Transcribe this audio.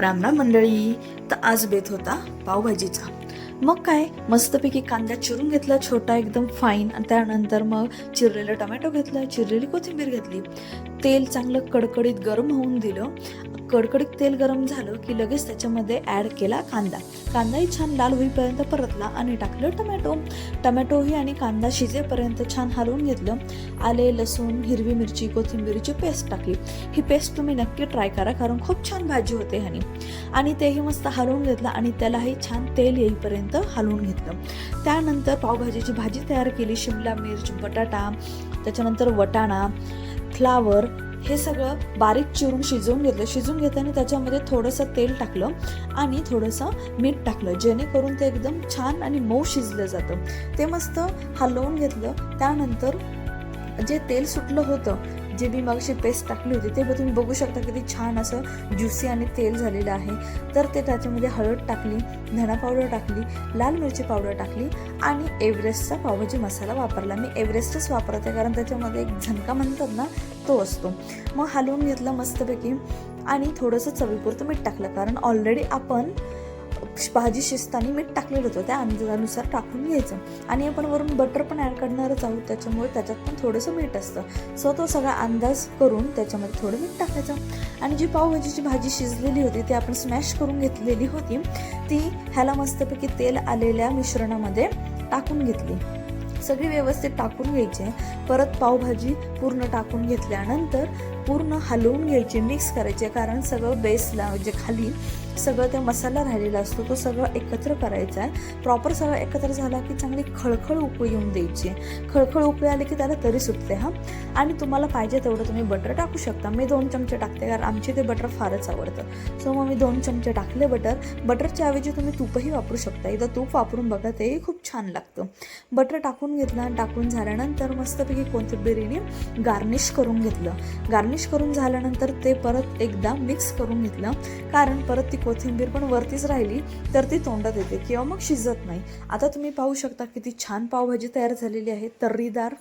रामराम मंडळी तर आज बेत होता पावभाजीचा. मग काय मस्तपैकी कांदा चिरून घेतला छोटा एकदम फाईन आणि त्यानंतर मग चिरलेलं टमॅटो घेतला चिरलेली कोथिंबीर घेतली. तेल चांगलं कडकडीत गरम होऊन दिलं. कडकडीत तेल गरम झालं की लगेच त्याच्यामध्ये ॲड केला कांदा. कांदाही छान लाल होईपर्यंत परतला आणि टाकलं टमॅटो. टमॅटोही आणि कांदा शिजेपर्यंत छान हलवून घेतलं. आले लसूण हिरवी मिरची कोथिंबीरची पेस्ट टाकली. ही पेस्ट तुम्ही नक्की ट्राय करा कारण खूप छान भाजी होते ह्यानी. आणि तेही मस्त हलवून घेतलं आणि त्यालाही छान तेल येईपर्यंत हलवून घेतलं. त्यानंतर पावभाजीची भाजी तयार केली. शिमला मिर्च बटाटा त्याच्यानंतर वटाणा फ्लावर हे सगळं बारीक चिरून शिजवून घेतलं. शिजवून घेताना त्याच्यामध्ये थोडंसं तेल टाकलं आणि थोडंसं मीठ टाकलं जेणेकरून ते एकदम छान आणि मऊ शिजलं जातं. ते मस्त हलवून घेतलं. त्यानंतर जे तेल सुटलं होतं जे मी मगशी पेस्ट टाकली होती ते तुम्ही बघू शकता किती छान असं ज्युसी आणि तेल झालेलं आहे. तर ते त्याच्यामध्ये हळद टाकली धना पावडर टाकली लाल मिरची पावडर टाकली आणि एव्हरेस्टचा पावभाजी मसाला वापरला. मी एव्हरेस्टच वापरते कारण त्याच्यामध्ये एक झणका म्हणतात ना तो असतो. मग हलवून घेतला मस्तपैकी आणि थोडंसं चवीपुरतं मीठ टाकलं कारण ऑलरेडी आपण भाजी शिजताना मीठ टाकलेलं होतं. त्या अंदाजानुसार टाकून घ्यायचं. आणि आपण वरून बटर पण ॲड करणारच आहोत. त्याच्यामुळे त्याच्यात पण थोडंसं मीठ असतं. सो तो सगळा अंदाज करून त्याच्यामध्ये थोडं मीठ टाकायचं. आणि जी पावभाजीची भाजी शिजलेली होती ती आपण स्मॅश करून घेतलेली होती ती ह्याला मस्तपैकी तेल आलेल्या मिश्रणामध्ये टाकून घेतली. सगळी व्यवस्थित टाकून घ्यायचे परत पावभाजी पूर्ण टाकून घेतल्यानंतर पूर्ण हलवून घ्यायची मिक्स करायचे कारण सगळं बेसला म्हणजे खाली सगळं ते मसाला राहिलेला असतो तो सगळं एकत्र करायचा आहे. प्रॉपर सगळं एकत्र झाला की चांगली खळखळ उकळी येऊन द्यायची. खळखळ उकळी आली की त्याला तरी सुटते हां. आणि तुम्हाला पाहिजे तेवढं तुम्ही बटर टाकू शकता. मी दोन चमचे टाकते कारण आमचे ते बटर फारच आवडतं. सो मग मी दोन चमचे टाकले बटर बटरच्या ऐवजी तुम्ही तूपही वापरू शकता. एकदा तूप वापरून बघा तेही खूप छान लागतं. बटर टाकून घेतलं. आणि टाकून झाल्यानंतर मस्तपैकी कोथिंबिरीने गार्निश करून घेतलं. गार्निश करून झाल्यानंतर ते परत एकदा मिक्स करून घेतलं. कारण परत ती कोथिंबीर पण वरतीच राहिली तर ती तोंडात येते किंवा मग शिजत नाही. आता तुम्ही पाहू शकता किती छान पावभाजी तयार झालेली आहे तर्रीदार.